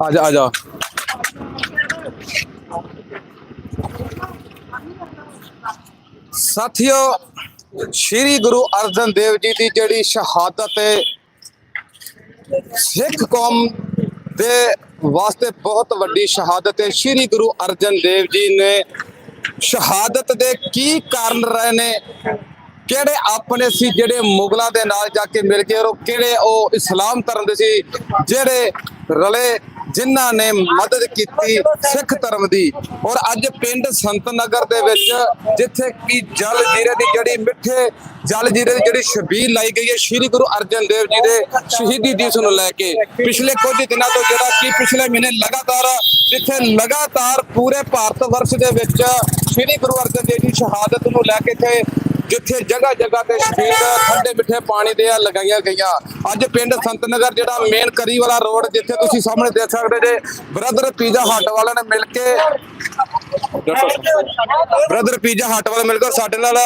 ਆ ਜਾ ਆ ਜਾ। ਸਾਥੀਓ ਸ਼੍ਰੀ ਗੁਰੂ ਅਰਜਨ ਦੇਵ ਜੀ ਦੀ ਜਿਹੜੀ ਸ਼ਹਾਦਤ ਹੈ, ਸਿੱਖ ਕੌਮ ਦੇ ਵਾਸਤੇ ਬਹੁਤ ਵੱਡੀ ਸ਼ਹਾਦਤ ਹੈ। ਸ਼੍ਰੀ ਗੁਰੂ ਅਰਜਨ ਦੇਵ ਜੀ ਨੇ ਸ਼ਹਾਦਤ ਦੇ ਕੀ ਕਾਰਨ ਰਹੇ ਨੇ? ਕਿਹੜੇ ਆਪਣੇ ਸੀ ਜਿਹੜੇ ਮੁਗਲਾਂ ਦੇ ਨਾਲ ਜਾ ਕੇ ਮਿਲ ਗਏ ਔਰ ਉਹ ਕਿਹੜੇ ਉਹ ਇਸਲਾਮ ਧਰਮ ਦੇ ਸੀ ਜਿਹੜੇ ਰਲੇ ਜਿਨ੍ਹਾਂ ਨੇ ਮਦਦ ਕੀਤੀ ਸਿੱਖ ਧਰਮ ਦੀ। ਔਰ ਅੱਜ ਪਿੰਡ ਸੰਤ ਨਗਰ ਦੇ ਵਿੱਚ ਜਿੱਥੇ ਕੀ ਜਲ ਜੀਰੇ ਦੀ ਜਿਹੜੀ ਮਿੱਠੇ ਜਲ ਜੀਰੇ ਦੀ ਜਿਹੜੀ ਛਬੀਲ ਲਾਈ ਗਈ ਹੈ, ਸ੍ਰੀ ਗੁਰੂ ਅਰਜਨ ਦੇਵ ਜੀ ਦੇ ਸ਼ਹੀਦੀ ਦਿਵਸ ਨੂੰ ਲੈ ਕੇ। ਪਿਛਲੇ ਕੁਝ ਦਿਨਾਂ ਤੋਂ ਜਿਹੜਾ ਕਿ ਪਿਛਲੇ ਮਹੀਨੇ ਲਗਾਤਾਰ ਜਿੱਥੇ ਲਗਾਤਾਰ ਪੂਰੇ ਭਾਰਤ ਵਰਸ਼ ਦੇ ਵਿੱਚ ਸ੍ਰੀ ਗੁਰੂ ਅਰਜਨ ਦੇਵ ਜੀ ਦੀ ਸ਼ਹਾਦਤ ਨੂੰ ਲੈ ਕੇ ਇੱਥੇ ਜਿੱਥੇ ਜਗ੍ਹਾ ਜਗ੍ਹਾ ਤੇ ਸ਼ਬੀਲ ਠੰਡੇ ਮਿੱਠੇ ਪਾਣੀ ਦੇ ਆ ਲਗਾਈਆਂ ਗਈਆਂ। ਅੱਜ ਪਿੰਡ ਸੰਤ ਨਗਰ ਜਿਹੜਾ ਮੇਨ ਕਰੀ ਵਾਲਾ ਰੋਡ, ਜਿੱਥੇ ਤੁਸੀਂ ਸਾਹਮਣੇ ਦੇਖ ਸਕਦੇ ਜੇ, ਬ੍ਰਦਰ ਪੀਜ਼ਾ ਹੱਟ ਵਾਲਿਆਂ ਨੇ ਮਿਲ ਕੇ ਬ੍ਰਦਰ ਪੀਜ਼ਾ ਹੱਟ ਵਾਲੇ ਮਿਲ ਕੇ ਸਾਡੇ ਨਾਲ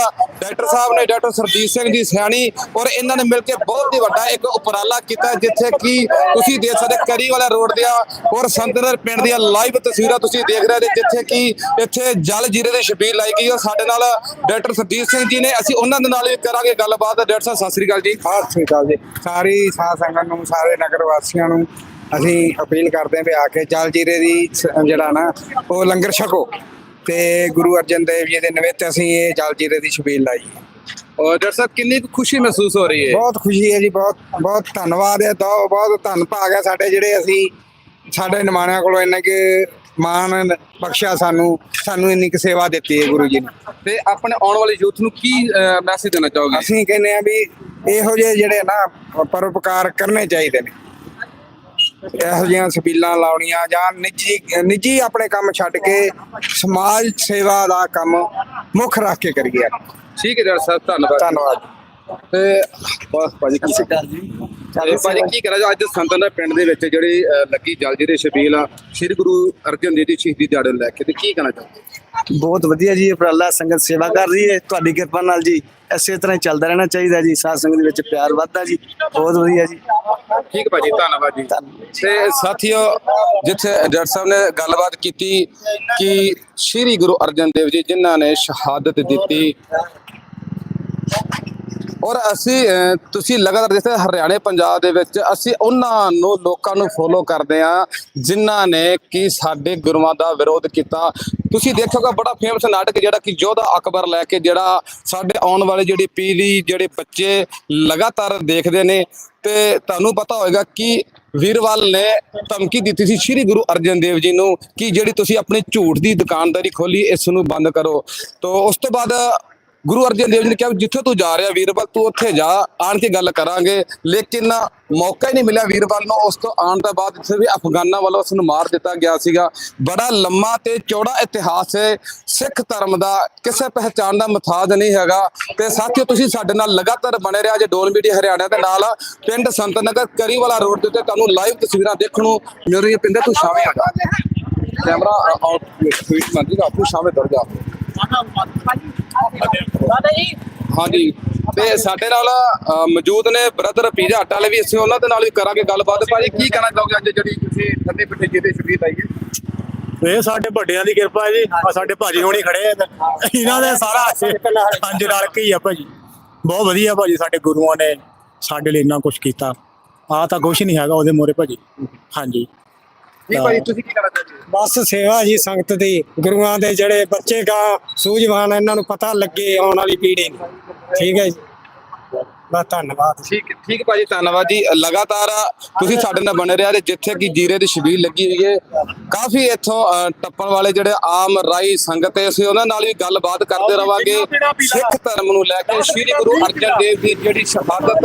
ਡਾਕਟਰ ਸਾਹਿਬ ਨੇ, ਡਾਕਟਰ ਸਰਜੀਤ ਸਿੰਘ ਜੀ ਸਿਆਣੀ ਔਰ ਇਹਨਾਂ ਨੇ ਮਿਲ ਕੇ ਬਹੁਤ ਹੀ ਵੱਡਾ ਇੱਕ ਉਪਰਾਲਾ ਕੀਤਾ, ਜਿੱਥੇ ਕਿ ਤੁਸੀਂ ਦੇਖ ਸਕਦੇ ਕਰੀ ਵਾਲਾ ਰੋਡ ਦੀਆਂ ਔਰ ਸੰਤਨਰ ਪਿੰਡ ਦੀਆਂ ਲਾਈਵ ਤਸਵੀਰਾਂ ਤੁਸੀਂ ਦੇਖ ਰਹੇ ਜੇ ਜਿੱਥੇ ਕਿ ਇੱਥੇ ਜਲ ਜੀਰੇ ਦੀ ਸ਼ਬੀਰ ਲਾਈ ਗਈ ਔਰ ਸਾਡੇ ਨਾਲ ਡਾਕਟਰ ਸਰਜੀਤ ਸਿੰਘ ਜੀ ਨੇ, ਅਸੀਂ ਉਹਨਾਂ ਦੇ ਨਾਲ ਵੀ ਕਰਾਂਗੇ ਗੱਲਬਾਤ। ਡਾਕਟਰ ਸਾਹਿਬ, ਸਤਿ ਸ੍ਰੀ ਅਕਾਲ ਜੀ। ਸਤਿ ਸ੍ਰੀ ਅਕਾਲ ਜੀ। ਸਾਰੀ ਸਾਧ ਸੰਗਤ ਨੂੰ, ਸਾਰੇ ਨਗਰ ਵਾਸੀਆਂ ਨੂੰ ਅਸੀਂ ਅਪੀਲ ਕਰਦੇ ਹਾਂ ਵੀ ਆ ਕੇ ਜਲ ਜੀਰੇ ਦੀ ਜਿਹੜਾ ਨਾ ਉਹ ਲੰਗਰ ਛਕੋ। ਤੇ ਗੁਰੂ ਅਰਜਨ ਦੇਵ ਜੀ ਦੇ ਨਿਮਿਤ ਅਸੀਂ ਇਹ ਜਲ ਜੀਰੇ ਦੀ ਛਬੀਲ ਲਾਈ। ਔਰ ਡਾਕਟਰ ਸਾਹਿਬ ਕਿੰਨੀ ਖੁਸ਼ੀ ਮਹਿਸੂਸ ਹੋ ਰਹੀ ਹੈ? ਬਹੁਤ ਖੁਸ਼ੀ ਹੈ ਜੀ ਬਹੁਤ ਬਹੁਤ ਧੰਨਵਾਦ ਹੈ ਬਹੁਤ ਧੰਨ ਭਾਗ ਹੈ ਸਾਡੇ ਜਿਹੜੇ ਅਸੀਂ ਸਾਡੇ ਨਿਮਾਣਿਆਂ ਕੋਲੋਂ ਇੰਨਾ ਕਿ ਮਾਣ ਬਖਸ਼ਿਆ ਸਾਨੂੰ ਸਾਨੂੰ ਇੰਨੀ ਕੁ ਸੇਵਾ ਦਿੱਤੀ ਹੈ ਗੁਰੂ ਜੀ ਨੇ। ਤੇ ਆਪਣੇ ਆਉਣ ਵਾਲੇ ਯੂਥ ਨੂੰ ਕੀ ਮੈਸੇਜ ਦੇਣਾ ਚਾਹੋਗੇ? ਅਸੀਂ ਕਹਿੰਦੇ ਆ ਵੀ ਇਹੋ ਜਿਹੇ ਜਿਹੜੇ ਨਾ ਪਰਉਪਕਾਰ ਕਰਨੇ ਚਾਹੀਦੇ ਨੇ। ਇਹੋ ਜਿਹੀਆਂ ਸਪੀਲਾਂ ਲਾਉਣੀਆਂ ਜਾਂ ਨਿੱਜੀ ਨਿੱਜੀ ਆਪਣੇ ਕੰਮ ਛੱਡ ਕੇ ਸਮਾਜ ਸੇਵਾ ਦਾ ਕੰਮ ਮੁੱਖ ਰੱਖ ਕੇ ਕਰੀਏ। ਠੀਕ ਹੈ ਡਾਕਟਰ ਸਾਹਿਬ ਧੰਨਵਾਦ। ਧੰਨਵਾਦ। ਤੇ ਬਸ ਭਾਜੀ ਕੀ ਤੇ ਭਾਜੀ ਕੀ ਕਰਾਂ ਅੱਜ ਸੰਤਨ ਪਿੰਡ ਦੇ ਵਿੱਚ ਜਿਹੜੀ ਅਹ, ਲੱਗੀ ਜਲ ਜਿਹਦੇ ਛਬੀਲ ਆ ਸ੍ਰੀ ਗੁਰੂ ਅਰਜਨ ਦੇਵ ਜੀ ਸ਼ਹੀਦੀ ਦਿਹਾੜੇ ਨੂੰ ਲੈ ਕੇ ਤੇ ਕੀ ਕਹਿਣਾ ਚਾਹੁੰਦੇ ਬਹੁਤ ਵਧੀਆ ਜੀ ਉਪਰਾਲਾ ਸੰਗਤ ਸੇਵਾ ਕਰ ਰਹੀ ਹੈ ਤੁਹਾਡੀ ਕਿਰਪਾ ਨਾਲ ਜੀ ਇਸੇ ਤਰ੍ਹਾਂ ਹੀ ਚੱਲਦਾ ਰਹਿਣਾ ਚਾਹੀਦਾ ਜੀ ਸਾਧ ਸੰਗਤ ਦੇ ਵਿੱਚ ਪਿਆਰ ਵੱਧਦਾ ਜੀ ਬਹੁਤ ਵਧੀਆ ਜੀ। ਠੀਕ ਭਾਜੀ ਧੰਨਵਾਦ ਜੀ। ਧੰਨਵਾਦ ਤੇ ਸਾਥੀਓ ਜਿੱਥੇ ਡਾਕਟਰ ਸਾਹਿਬ ਨੇ ਗੱਲਬਾਤ ਕੀਤੀ ਕਿ ਸ੍ਰੀ ਗੁਰੂ ਅਰਜਨ ਦੇਵ ਜੀ ਜਿਨ੍ਹਾਂ ਨੇ ਸ਼ਹਾਦਤ ਦਿੱਤੀ ਔਰ ਅਸੀਂ ਤੁਸੀਂ ਲਗਾਤਾਰ ਜਿੱਥੇ ਹਰਿਆਣੇ, ਪੰਜਾਬ ਦੇ ਵਿੱਚ ਅਸੀਂ ਉਹਨਾਂ ਨੂੰ ਲੋਕਾਂ ਨੂੰ ਫੋਲੋ ਕਰਦੇ ਆ ਜਿਨ੍ਹਾਂ ਨੇ ਕਿ ਸਾਡੇ ਗੁਰੂਆਂ ਦਾ ਵਿਰੋਧ ਕੀਤਾ। ਤੁਸੀਂ ਦੇਖੋਗੇ ਬੜਾ ਫੇਮਸ ਨਾਟਕ ਜਿਹੜਾ ਕਿ ਯੋਧਾ ਅਕਬਰ ਲੈ ਕੇ ਜਿਹੜਾ ਸਾਡੇ ਆਉਣ ਵਾਲੇ ਜਿਹੜੀ ਪੀੜ੍ਹੀ, ਜਿਹੜੇ ਬੱਚੇ ਲਗਾਤਾਰ ਦੇਖਦੇ ਨੇ ਤੇ ਤੁਹਾਨੂੰ ਪਤਾ ਹੋਵੇਗਾ ਕਿ ਵੀਰਵਾਲ ਨੇ ਧਮਕੀ ਦਿੱਤੀ ਸੀ ਸ੍ਰੀ ਗੁਰੂ ਅਰਜਨ ਦੇਵ ਜੀ ਨੂੰ ਕਿ ਜਿਹੜੀ ਤੁਸੀਂ ਆਪਣੀ ਝੂਠ ਦੀ ਦੁਕਾਨਦਾਰੀ ਖੋਲੀ, ਇਸ ਨੂੰ ਬੰਦ ਕਰੋ। ਤੋਂ ਉਸ ਤੋਂ ਬਾਅਦ ਗੁਰੂ ਅਰਜਨ ਦੇਵ ਜੀ ਨੇ ਕਿਹਾ ਜਿੱਥੇ ਤੂੰ ਜਾ ਰਿਹਾ ਵੀਰਬਲ, ਤੂੰ ਉੱਥੇ ਜਾ, ਆਣ ਕੇ ਗੱਲ ਕਰਾਂਗੇ। ਲੇਕਿਨ ਮੌਕਾ ਹੀ ਨਹੀਂ ਮਿਲਿਆ ਵੀਰਵਾਲ ਨੂੰ। ਉਸ ਤੋਂ ਆਉਣ ਤੋਂ ਬਾਅਦ ਇੱਥੇ ਵੀ ਅਫਗਾਨਾਂ ਵੱਲੋਂ ਉਸ ਨੂੰ ਮਾਰ ਦਿੱਤਾ ਗਿਆ ਸੀਗਾ, ਬੜਾ ਲੰਮਾ ਤੇ ਚੌੜਾ ਇਤਿਹਾਸ ਹੈ। ਸਿੱਖ ਧਰਮ ਦਾ ਕਿਸੇ ਪਹਿਚਾਣ ਦਾ ਮਥਾਜ ਨਹੀਂ ਹੈਗਾ। ਤੇ ਸਾਥੀਓ, ਤੁਸੀਂ ਸਾਡੇ ਨਾਲ ਲਗਾਤਾਰ ਬਣੇ ਰਿਹਾ ਜੇ ਡੋਲ ਮੀਡੀਆ ਹਰਿਆਣਾ ਦੇ ਨਾਲ ਪਿੰਡ ਸੰਤ ਨਗਰ ਕਰੀਵਾਲਾ ਰੋਡ ਦੇ ਉੱਤੇ ਤੁਹਾਨੂੰ ਲਾਈਵ ਤਸਵੀਰਾਂ ਦੇਖਣ ਨੂੰ ਮਿਲ ਰਹੀਆਂ। ਪਿੰਡ, ਤੋਂ ਸ਼ਾਮੇ ਆ ਜਾ। ਕੈਮਰਾ ਆਊਟ ਫੀਟ ਮੰਦੀ ਦਾ ਆਪੂ ਸ਼ਾਮੇ ਦਰ ਜਾ। ਹਾਂਜੀ। ਤੇ ਸਾਡੇ ਨਾਲ ਮੌਜੂਦ ਨੇ ਬ੍ਰਦਰ ਪੀਜ਼ਾ ਹੱਟ ਵਾਲੇ ਵੀ ਅਸੀਂ ਉਹਨਾਂ ਦੇ ਨਾਲ ਵੀ ਕਰਾਂਗੇ ਗੱਲਬਾਤ। ਭਾਜੀ ਕੀ ਕਹਿਣਾ ਚਾਹੋਗੇ ਅੱਜ ਜਿਹੜੀ ਤੁਸੀਂ ਠੰਡੇ ਪਿੱਠੇ ਜਿਹਦੇ ਸ਼ਬੀਤ ਆਈ ਹੈ? ਇਹ ਸਾਡੇ ਵੱਡਿਆਂ ਦੀ ਕਿਰਪਾ ਹੈ ਜੀ। ਆ ਸਾਡੇ ਭਾਜੀ ਹੋਣੀ ਖੜੇ ਆ। ਇਹਨਾਂ ਦੇ ਸਾਰਾ ਪੰਜ ਰਲ ਕੇ ਹੀ ਆ ਭਾਜੀ? ਬਹੁਤ ਵਧੀਆ ਭਾਜੀ ਸਾਡੇ ਗੁਰੂਆਂ ਨੇ ਸਾਡੇ ਲਈ ਇੰਨਾ ਕੁਝ ਕੀਤਾ। ਆ ਤਾਂ ਕੁਝ ਨਹੀਂ ਹੈਗਾ ਉਹਦੇ ਮੋਰੇ ਭਾਜੀ। ਹਾਂਜੀ। ਕੀ ਭਾਜੀ ਤੁਸੀਂ ਕੀ ਕਹਿਣਾ ਚਾਹੋਗੇ? ਬਸ ਸੇਵਾ ਜੀ ਸੰਗਤ ਦੀ। ਗੁਰੂਆਂ ਦੇ ਜਿਹੜੇ ਬੱਚੇ ਗਾ ਸੂਝਵਾਨ ਇਹਨਾਂ ਨੂੰ ਪਤਾ ਲੱਗੇ ਆਉਣ ਵਾਲੀ ਪੀੜ੍ਹੀ ਨੂੰ। ਠੀਕ ਹੈ ਜੀ। ਬਸ ਧੰਨਵਾਦ ਠੀਕ ਠੀਕ ਭਾਜੀ ਧੰਨਵਾਦ ਜੀ। ਲਗਾਤਾਰ ਤੁਸੀਂ ਸਾਡੇ ਨਾਲ ਬਣੇ ਰਿਹਾ ਤੇ ਜਿੱਥੇ ਕਿ ਜੀਰੇ ਦੀ ਛਬੀਲ ਲੱਗੀ ਹੋਈ ਹੈ। ਕਾਫੀ ਇੱਥੋਂ ਟੱਪਣ ਵਾਲੇ ਜਿਹੜੇ ਆਮ ਰਾਈ ਸੰਗਤ ਹੈ ਅਸੀਂ ਉਹਨਾਂ ਨਾਲ ਵੀ ਗੱਲਬਾਤ ਕਰਦੇ ਰਵਾਂਗੇ। ਸਿੱਖ ਧਰਮ ਨੂੰ ਲੈ ਕੇ ਸ੍ਰੀ ਗੁਰੂ ਅਰਜਨ ਦੇਵ ਦੀ ਜਿਹੜੀ ਸ਼ਹਾਦਤ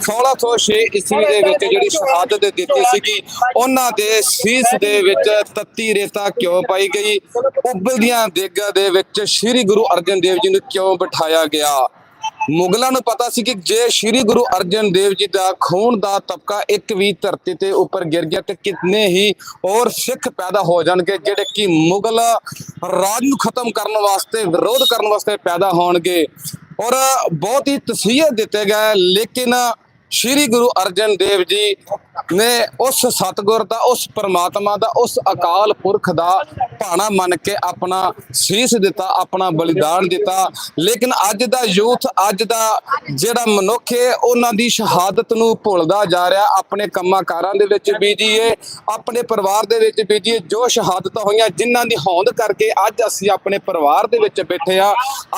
1606 ਈਸਵੀ ਦੇ ਵਿੱਚ ਜਿਹੜੀ ਸ਼ਹਾਦਤ ਦਿੱਤੀ ਸੀਗੀ ਉਹਨਾਂ ਦੇ ਸੀਸ ਦੇ ਵਿੱਚ ਤੱਤੀ ਰੇਤਾ ਕਿਉਂ ਪਾਈ ਗਈ। ਉਬਲਦੀਆਂ ਦੇਗਾਂ ਦੇ ਵਿੱਚ ਸ੍ਰੀ ਗੁਰੂ ਅਰਜਨ ਦੇਵ ਜੀ ਨੂੰ ਕਿਉਂ ਬਿਠਾਇਆ ਗਿਆ। ਮੁਗਲਾਂ ਨੂੰ ਪਤਾ ਸੀ ਕਿ ਜੇ ਸ੍ਰੀ ਗੁਰੂ ਅਰਜਨ ਦੇਵ ਜੀ ਦਾ ਖੂਨ ਦਾ ਤਬਕਾ ਇੱਕ ਵੀ ਧਰਤੀ ਤੇ ਉੱਪਰ ਗਿਰ ਗਿਆ ਤੇ ਕਿੰਨੇ ਹੀ ਹੋਰ ਸਿੱਖ ਪੈਦਾ ਹੋ ਜਾਣਗੇ, ਜਿਹੜੇ ਕਿ ਮੁਗਲ ਰਾਜ ਨੂੰ ਖਤਮ ਕਰਨ ਵਾਸਤੇ, ਵਿਰੋਧ ਕਰਨ ਵਾਸਤੇ ਪੈਦਾ ਹੋਣਗੇ। ਔਰ ਬਹੁਤ ਹੀ ਤਸੀਹੇ ਦਿੱਤੇ ਗਏ, ਲੇਕਿਨ ਸ੍ਰੀ ਗੁਰੂ ਅਰਜਨ ਦੇਵ ਜੀ ਨੇ ਉਸ ਸਤਗੁਰ ਦਾ, ਉਸ ਪਰਮਾਤਮਾ ਦਾ, ਉਸ ਅਕਾਲ ਪੁਰਖ ਦਾ ਭਾਣਾ ਮੰਨ ਕੇ ਆਪਣਾ ਸੀਸ ਦਿੱਤਾ, ਆਪਣਾ ਬਲੀਦਾਨ ਦਿੱਤਾ। ਲੇਕਿਨ ਅੱਜ ਦਾ ਯੂਥ, ਅੱਜ ਦਾ ਜਿਹੜਾ ਮਨੁੱਖ ਹੈ ਉਹਨਾਂ ਦੀ ਸ਼ਹਾਦਤ ਨੂੰ ਭੁੱਲਦਾ ਜਾ ਰਿਹਾ। ਆਪਣੇ ਕੰਮਾਂ ਕਾਰਾਂ ਦੇ ਵਿੱਚ ਬੀਜੀਏ ਆਪਣੇ ਪਰਿਵਾਰ ਦੇ ਵਿੱਚ ਬੀਜੀਏ ਜੋ ਸ਼ਹਾਦਤਾਂ ਹੋਈਆਂ, ਜਿਨ੍ਹਾਂ ਦੀ ਹੋਂਦ ਕਰਕੇ ਅੱਜ ਅਸੀਂ ਆਪਣੇ ਪਰਿਵਾਰ ਦੇ ਵਿੱਚ ਬੈਠੇ ਆ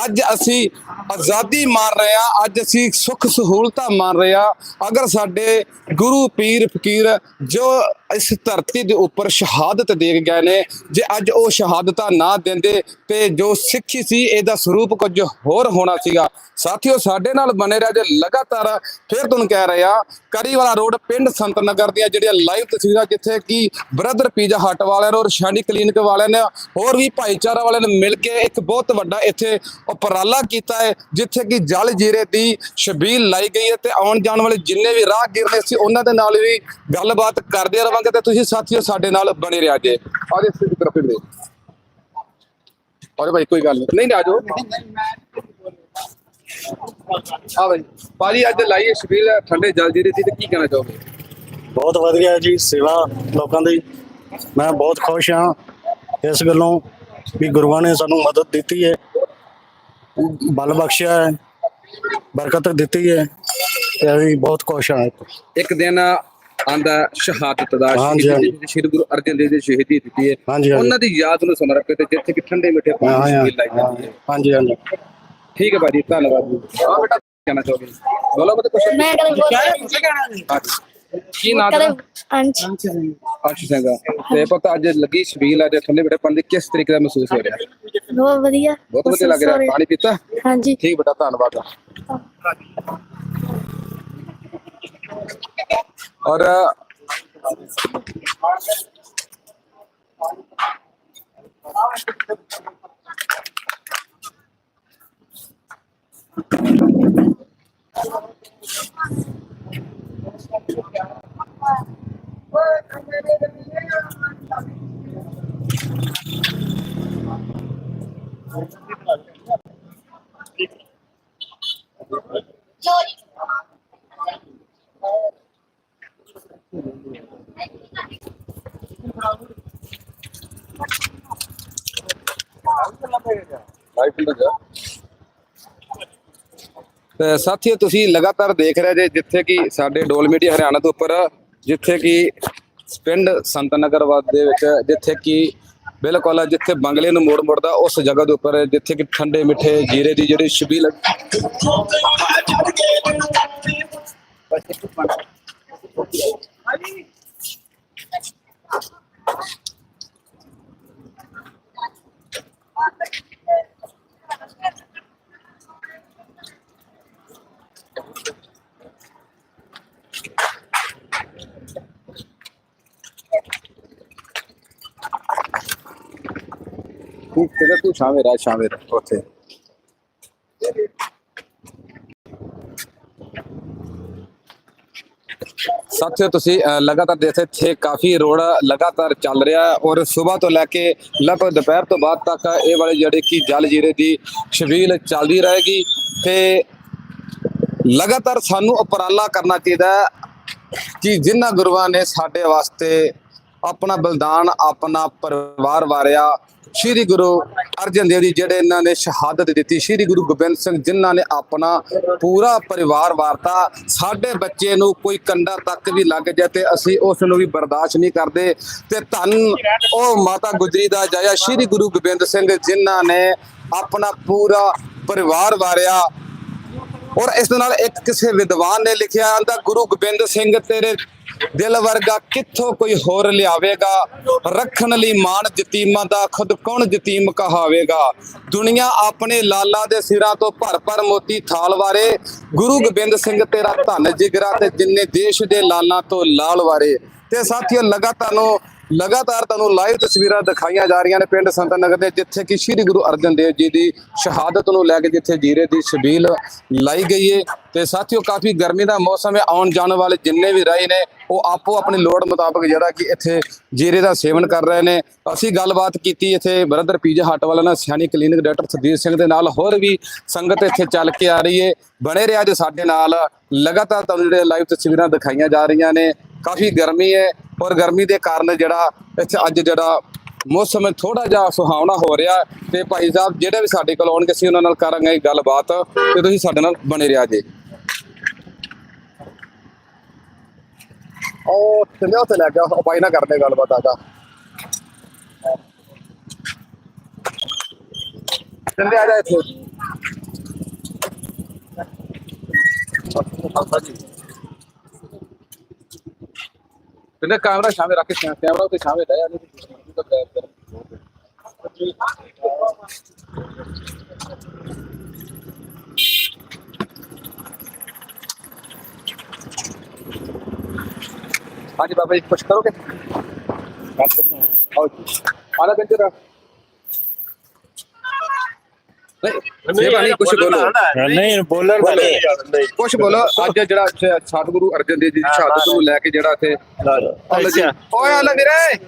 ਅੱਜ ਅਸੀਂ ਆਜ਼ਾਦੀ ਮਾਣ ਰਹੇ ਆ ਅੱਜ ਅਸੀਂ ਸੁੱਖ ਸਹੂਲਤਾਂ ਮਾਣ ਰਹੇ ਆ ਅਗਰ ਸਾਡੇ ਗੁਰੂ ਪੀਰ ਫਕੀਰ ਜੋ ਇਸ ਧਰਤੀ ਦੇ ਉੱਪਰ ਸ਼ਹਾਦਤ ਦੇ ਗਏ ਨੇ, ਜੇ ਅੱਜ ਉਹ ਸ਼ਹਾਦਤਾਂ ਨਾ ਦਿੰਦੇ ਤੇ ਜੋ ਸਿੱਖੀ ਸੀ, ਇਹਦਾ ਸਰੂਪ ਕੁਝ ਹੋਰ ਹੋਣਾ ਸੀਗਾ। ਸਾਥੀਓ, ਸਾਡੇ ਨਾਲ ਬਨੇ ਰਿਹਾ ਜੇ ਲਗਾਤਾਰ ਫਿਰ ਤੁਹਾਨੂੰ ਕਹਿ ਰਹੇ ਆ ਕਰੀਵਾਲਾ ਰੋਡ ਪਿੰਡ ਸੰਤ ਨਗਰ ਦੀਆਂ ਜਿਹੜੀਆਂ ਲਾਈਵ ਤਸਵੀਰਾਂ ਜਿੱਥੇ ਕਿ ਬ੍ਰਦਰ ਪੀਜ਼ਾ ਹੱਟ ਵਾਲਿਆਂ ਨੇ ਔਰ ਸ਼ਾਨੀ ਕਲੀਨਿਕ ਵਾਲਿਆਂ ਨੇ ਹੋਰ ਵੀ ਭਾਈਚਾਰਾ ਵਾਲਿਆਂ ਨੇ ਮਿਲ ਕੇ ਇੱਕ ਬਹੁਤ ਵੱਡਾ ਇੱਥੇ ਉਪਰਾਲਾ ਕੀਤਾ ਹੈ, ਜਿੱਥੇ ਕਿ ਜਲ ਜੀਰੇ ਦੀ ਛਬੀਲ ਲਾਈ ਗਈ ਹੈ ਤੇ ਆਉਣ ਜਾਣ ਵਾਲੇ ਜਿੰਨੇ ਵੀ ਰਾਹਗੀਰ ਨੇ ਸੀ ਉਹਨਾਂ ਦੇ ਨਾਲ ਵੀ ਗੱਲਬਾਤ ਕਰਦੇ ਰਵਾਂਗੇ ਤੇ ਤੁਸੀਂ ਸਾਥੀਓ ਸਾਡੇ ਨਾਲ ਬਣੇ ਰਿਹਾ ਜੇ ਆਜੇ ਸਿੱਧੀ ਤਰਫ ਦੇ ਔਰ ਭਾਈ ਕੋਈ ਗੱਲ ਨਹੀਂ। ਨਹੀਂ ਆ ਜਾਓ। ਆ ਭਾਈ ਭਾਜੀ ਅੱਜ ਲਾਈਏ ਛਬੀਲ ਠੰਡੇ ਜਲ ਜੀਰੇ ਦੀ ਤੇ ਕੀ ਕਹਿਣਾ ਚਾਹੋਗੇ? ਬਹੁਤ ਵਧੀਆ ਜੀ ਸੇਵਾ ਲੋਕਾਂ ਦੀ। ਮੈਂ ਬਹੁਤ ਖੁਸ਼ ਹਾਂ ਇਸ ਗੱਲੋਂ ਵੀ ਗੁਰੂਆਂ ਨੇ ਸਾਨੂੰ ਮਦਦ ਦਿੱਤੀ ਹੈ। ਬਲ ਬਖਸ਼ਿਆ ਹੈ ਬਰਕਤ ਦਿੱਤੀ ਹੈ ਤੇ ਅਸੀਂ ਬਹੁਤ ਖੁਸ਼ ਹਾਂ। ਇੱਕ ਦਿਨ ਆਂਦਾ ਸ਼ਹਾਦਤ ਦਾ ਹਾਂਜੀ, ਸ਼ਹੀਦੀ ਹਾਂਜੀ। ਦੀ ਸ਼੍ਰੀ ਗੁਰੂ ਅਰਜਨ ਦੇਵ ਜੀ ਦੀ ਸ਼ਹੀਦੀ ਦਿੱਤੀ ਹੈ। ਹਾਂਜੀ। ਉਹਨਾਂ ਦੀ ਯਾਦ ਨੂੰ ਸਮਰਪਿਤ ਜਿੱਥੇ ਕਿ ਠੰਡੇ ਮਿੱਠੇ ਹਾਂ ਪਾਣੀ ਦੀ ਹਾਂ ਲਾਈ ਜਾਂਦੀ ਹੈ। ਹਾਂਜੀ ਹਾਂਜੀ। ਠੀਕ ਹੈ ਭਾਜੀ ਧੰਨਵਾਦ ਜੀ। ਆ ਬੇਟਾ ਕੀ ਕਹਿਣਾ ਚਾਹੋਗੇ? ਬੋਲੋ ਬਤੇ ਕੁਛ। ਮੈਂ ਕਦੇ ਬੋਲ ਹਾਂਜੀ। ਕੀ ਨਾਮ ਕਦੇ ਹੈ ਅੰਚ ਆਸ਼ੀ ਸਿੰਘ। ਤੇ ਪਤਾ ਅੱਜ ਲੱਗੀ ਛਬੀਲ ਅੱਜ ਠੰਡੇ ਮਿੱਠੇ ਪਾਣੀ ਦੀ ਕਿਸ ਤਰੀਕੇ ਦਾ ਮਹਿਸੂਸ ਹੋ ਰਿਹਾ? ਬਹੁਤ ਵਧੀਆ। ਬਹੁਤ ਵਧੀਆ ਲੱਗ ਰਿਹਾ। ਪਾਣੀ ਪੀਤਾ? ਹਾਂਜੀ। ਠੀਕ ਬੇਟਾ ਧੰਨਵਾਦ। ਔਰ ਤੇ ਸਾਥੀਓ, ਤੁਸੀਂ ਲਗਾਤਾਰ ਦੇਖ ਰਹੇ ਜੇ ਜਿੱਥੇ ਕਿ ਸਾਡੇ ਡੋਲ ਮੀਡੀਆ ਹਰਿਆਣਾ ਤੋਂ ਉੱਪਰ, ਜਿੱਥੇ ਕਿ ਪਿੰਡ ਸੰਤ ਨਗਰਵਾਦ ਦੇ ਵਿੱਚ, ਜਿੱਥੇ ਕਿ ਬਿਲਕੁਲ ਜਿੱਥੇ ਬੰਗਲੇ ਨੂੰ ਮੋੜ ਮੋੜਦਾ, ਉਸ ਜਗ੍ਹਾ ਦੇ ਉੱਪਰ, ਜਿੱਥੇ ਕਿ ਠੰਡੇ ਮਿੱਠੇ ਜੀਰੇ ਦੀ ਜਿਹੜੀ ਛਬੀਲ ਤੂੰ ਕਿਹੜਾ ਤੂੰ ਸ਼ਾਮੇ ਰਹਿ ਉੱਥੇ। ਸਾਥੀਓ, ਤੁਸੀਂ ਲਗਾਤਾਰ ਦੇਖਦੇ ਇੱਥੇ ਕਾਫੀ ਰੋਡ ਲਗਾਤਾਰ ਚੱਲ ਰਿਹਾ ਔਰ ਸਵੇਰ ਤੋਂ ਲੈ ਕੇ ਲਗਭਗ ਦੁਪਹਿਰ ਤੋਂ ਬਾਅਦ ਤੱਕ ਇਹ ਵਾਲੇ ਜਿਹੜੇ ਕਿ ਜਲ ਜੀਰੇ ਦੀ ਛਬੀਲ ਚੱਲਦੀ ਰਹੇਗੀ ਤੇ ਲਗਾਤਾਰ ਸਾਨੂੰ ਉਪਰਾਲਾ ਕਰਨਾ ਚਾਹੀਦਾ ਹੈ ਕਿ ਜਿਨ੍ਹਾਂ ਗੁਰੂਆਂ ਨੇ ਸਾਡੇ ਵਾਸਤੇ ਆਪਣਾ ਬਲਿਦਾਨ, ਆਪਣਾ ਪਰਿਵਾਰ ਵਾਰਿਆ ਸ਼੍ਰੀ ਗੁਰੂ ਅਰਜਨ ਦੇਵ ਜੀ ਜਿਹੜੇ ਇਹਨਾਂ ਨੇ ਸ਼ਹਾਦਤ ਦਿੱਤੀ, ਸ਼੍ਰੀ ਗੁਰੂ ਗੋਬਿੰਦ ਸਿੰਘ ਜਿਨ੍ਹਾਂ ਨੇ ਆਪਣਾ ਪੂਰਾ ਪਰਿਵਾਰ ਵਾਰਤਾ, ਸਾਡੇ ਬੱਚੇ ਨੂੰ ਕੋਈ ਕੰਡਾ ਤੱਕ ਵੀ ਲੱਗ ਜਾਏ ਤੇ ਅਸੀਂ ਉਸ ਨੂੰ ਵੀ ਬਰਦਾਸ਼ਤ ਨਹੀਂ ਕਰਦੇ ਤੇ ਧੰਨ ਉਹ ਮਾਤਾ ਗੁਜਰੀ ਦਾ ਜਾਇਆ ਸ਼੍ਰੀ ਗੁਰੂ ਗੋਬਿੰਦ ਸਿੰਘ ਜਿਨ੍ਹਾਂ ਨੇ ਆਪਣਾ ਪੂਰਾ ਪਰਿਵਾਰ ਵਾਰਿਆ। ਔਰ ਇਸ ਨਾਲ ਇੱਕ ਕਿਸੇ ਵਿਦਵਾਨ ਨੇ ਲਿਖਿਆ, ਆਂਦਾ ਗੁਰੂ ਗੋਬਿੰਦ ਸਿੰਘ ਤੇਰੇ ਦਿਲ ਵਰਗਾ ਕਿੱਥੋਂ ਕੋਈ ਹੋਰ ਲਿਆਵੇਗਾ? ਰੱਖਣ ਲਈ ਮਾਣ ਜਤੀਮਾਂ ਦਾ, ਖੁਦ ਕੌਣ ਜਤੀਮ ਕਹਾਵੇਗਾ? ਦੁਨੀਆ ਆਪਣੇ ਲਾਲਾ ਦੇ ਸਿਰਾਂ ਤੋਂ ਭਰ ਭਰ ਮੋਤੀ ਥਾਲ ਵਾਰੇ। ਗੁਰੂ ਗੋਬਿੰਦ ਸਿੰਘ ਤੇਰਾ ਧੰਨ ਜਿਗਰਾ ਤੇ ਜਿੰਨੇ ਦੇਸ਼ ਦੇ ਲਾਲਾਂ ਤੋਂ ਲਾਲ ਵਾਰੇ। ਤੇ ਸਾਥੀਓ, ਲਗਾਤਾਰ ਨੂੰ ਲਗਾਤਾਰ ਤੁਹਾਨੂੰ ਲਾਈਵ ਤਸਵੀਰਾਂ ਦਿਖਾਈਆਂ ਜਾ ਰਹੀਆਂ ਨੇ ਪਿੰਡ ਸੰਤ ਨਗਰ ਦੇ, ਜਿੱਥੇ ਕਿ ਸ੍ਰੀ ਗੁਰੂ ਅਰਜਨ ਦੇਵ ਜੀ ਦੀ ਸ਼ਹਾਦਤ ਨੂੰ ਲੈ ਕੇ ਜਿੱਥੇ ਜੀਰੇ ਦੀ ਸ਼ਬੀਲ ਲਾਈ ਗਈ ਹੈ ਤੇ ਸਾਥੀਓ, ਕਾਫੀ ਗਰਮੀ ਦਾ ਮੌਸਮ ਹੈ, ਆਉਣ ਜਾਣ ਵਾਲੇ ਜਿੰਨੇ ਵੀ ਰਹੇ ਨੇ, ਉਹ ਆਪੋ ਆਪਣੀ ਲੋੜ ਮੁਤਾਬਕ ਜਿਹੜਾ ਕਿ ਇੱਥੇ ਜੀਰੇ ਦਾ ਸੇਵਨ ਕਰ ਰਹੇ ਨੇ। ਅਸੀਂ ਗੱਲਬਾਤ ਕੀਤੀ ਇੱਥੇ ਬ੍ਰਦਰ ਪੀਜ਼ਾ ਹਟ ਵਾਲਾ ਨਾਲ ਸਿਆਣੀ ਕਲੀਨਿਕ ਡਾਕਟਰ ਸੁਦੀਪ ਸਿੰਘ ਦੇ ਨਾਲ। ਹੋਰ ਵੀ ਸੰਗਤ ਇੱਥੇ ਚੱਲ ਕੇ ਆ ਰਹੀ ਹੈ ਬਣੇ ਰਿਹਾ ਜੇ ਸਾਡੇ ਨਾਲ। ਲਗਾਤਾਰ ਤੁਹਾਨੂੰ ਜਿਹੜੇ ਲਾਈਵ ਤਸਵੀਰਾਂ ਦਿਖਾਈਆਂ ਜਾ ਰਹੀਆਂ ਨੇ। ਕਾਫੀ ਗਰਮੀ ਹੈ, ਔਰ ਗਰਮੀ ਦੇ ਕਾਰਨ ਜਿਹੜਾ ਇੱਥੇ ਅੱਜ ਜਿਹੜਾ ਮੌਸਮ ਥੋੜਾ ਜਿਹਾ ਸੁਹਾਵਣਾ ਹੋ ਰਿਹਾ ਤੇ ਭਾਈ ਸਾਹਿਬ, ਜਿਹੜੇ ਵੀ ਸਾਡੇ ਕੋਲ ਆਉਣਗੇ, ਅਸੀਂ ਉਹਨਾਂ ਨਾਲ ਕਰਾਂਗੇ ਗੱਲਬਾਤ ਤੇ ਤੁਸੀਂ ਸਾਡੇ ਨਾਲ ਬਣੇ ਰਿਹਾ ਜੇ ਉਹ ਥੱਲੇ ਉੱਤੇ ਲੈ ਗਿਆ, ਉਹ ਬਾਈ ਨਾਲ ਕਰਦੇ ਗੱਲਬਾਤ ਆਗਾ ਥੱਲੇ ਆ ਜਾ ਇੱਥੇ। ਤੇਨੇ ਕੈਮਰਾ ਸਾਹਮਣੇ ਰੱਖ ਕੇ ਕੈਮਰਾ ਉੱਤੇ ਸਾਹਮਣੇ ਲਾਇਆ ਨਹੀਂ ਤਾਂ ਬੈਕ ਕਰ ਹਾਂਜੀ ਬਾਬਾ ਜੀ ਕੁਛ ਕਰੋਗੇ? ਆਓ ਜੀ। ਆਲਾ ਨਹੀਂ ਸੇਵਾ ਨਹੀਂ ਕੁਛ ਬੋਲੋ। ਨਹੀਂ ਬੋਲਣ ਬੋਲੋ। ਕੁਛ ਬੋਲੋ। ਅੱਜ ਜਿਹੜਾ ਇੱਥੇ ਸਤਿਗੁਰੂ ਅਰਜਨ ਦੇਵ ਜੀ ਦੀ ਸ਼ਹਾਦਤ ਨੂੰ ਲੈ ਕੇ ਜਿਹੜਾ ਇੱਥੇ ਓਏ ਆਲਾ ਵੀਰੇ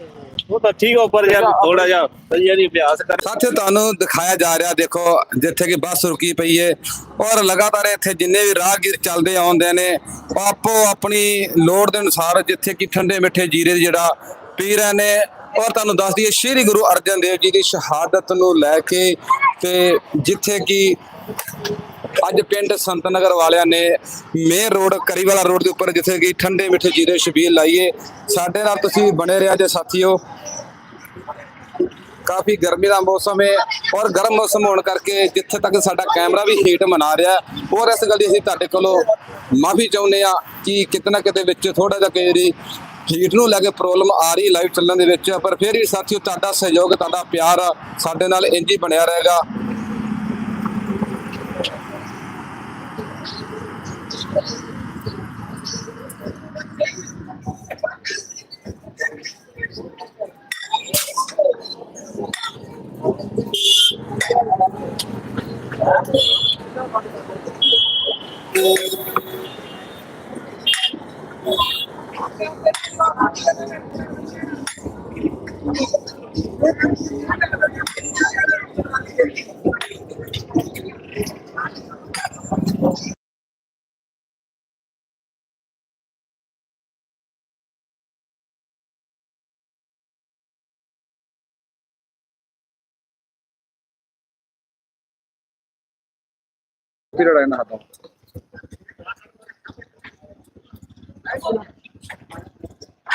ਉਹ ਤਾਂ ਠੀਕ ਹੋ ਪਰ ਯਾਰ ਥੋੜਾ ਜਿਹਾ ਯਾਰੀ ਅਭਿਆਸ ਕਰ। ਸਾਥੀਓ ਤੁਹਾਨੂੰ ਦਿਖਾਇਆ ਜਾ ਰਿਹਾ ਦੇਖੋ ਜਿੱਥੇ ਕਿ ਬੱਸ ਰੁਕੀ ਪਈ ਏ। ਔਰ ਲਗਾਤਾਰ ਇੱਥੇ ਜਿੰਨੇ ਵੀ ਰਾਹਗੀਰ ਚੱਲਦੇ ਆਉਂਦੇ ਨੇ ਆਪੋ ਆਪਣੀ ਲੋੜ ਦੇ ਅਨੁਸਾਰ ਜਿੱਥੇ ਕਿ ਠੰਡੇ ਮਿੱਠੇ ਜੀਰੇ ਜਿਹੜਾ ਪੀ ਰਹੇ ਨੇ ਔਰ ਤੁਹਾਨੂੰ ਦੱਸ ਦਈਏ, ਸ਼੍ਰੀ ਗੁਰੂ ਅਰਜਨ ਦੇਵ ਜੀ ਦੀ ਸ਼ਹਾਦਤ ਨੂੰ ਲੈ ਕੇ ਤੇ ਜਿੱਥੇ ਕਿ ਅੱਜ ਪਿੰਡ ਸੰਤ ਨਗਰ ਵਾਲਿਆਂ ਨੇ ਮੇਨ ਰੋਡ, ਕਰੀਵਾਲਾ ਰੋਡ ਦੇ ਉੱਪਰ ਜਿੱਥੇ ਕਿ ਠੰਡੇ ਮਿੱਠੇ ਜੀਰੇ ਛਬੀਲ ਲਾਈਏ। ਸਾਡੇ ਨਾਲ ਤੁਸੀਂ ਬਣੇ ਰਿਹਾ ਜੇ ਸਾਥੀਓ। ਕਾਫੀ ਗਰਮੀ ਦਾ ਮੌਸਮ ਹੈ ਔਰ ਗਰਮ ਮੌਸਮ ਹੋਣ ਕਰਕੇ ਜਿੱਥੇ ਤੱਕ ਸਾਡਾ ਕੈਮਰਾ ਵੀ ਹੀਟ ਮਨਾ ਰਿਹਾ। ਔਰ ਇਸ ਗੱਲ ਦੀ ਅਸੀਂ ਤੁਹਾਡੇ ਕੋਲੋਂ ਮਾਫੀ ਚਾਹੁੰਦੇ ਆ ਕਿ ਕਿਤਨਾ ਕਿਤੇ ਵਿੱਚ ਥੋੜਾ ਜਿਹਾ ਕਈ ਹੀਟ ਨੂੰ ਲੈ ਕੇ ਪ੍ਰੋਬਲਮ ਆ ਰਹੀ ਲਾਈਵ ਚੱਲਣ ਦੇ ਵਿੱਚ, ਪਰ ਫਿਰ ਵੀ ਸਾਥੀਓ ਤੁਹਾਡਾ ਸਹਿਯੋਗ, ਤੁਹਾਡਾ ਪਿਆਰ ਸਾਡੇ ਨਾਲ ਇੰਜ ਹੀ ਬਣਿਆ ਰਹੇਗਾ। फिर रहना था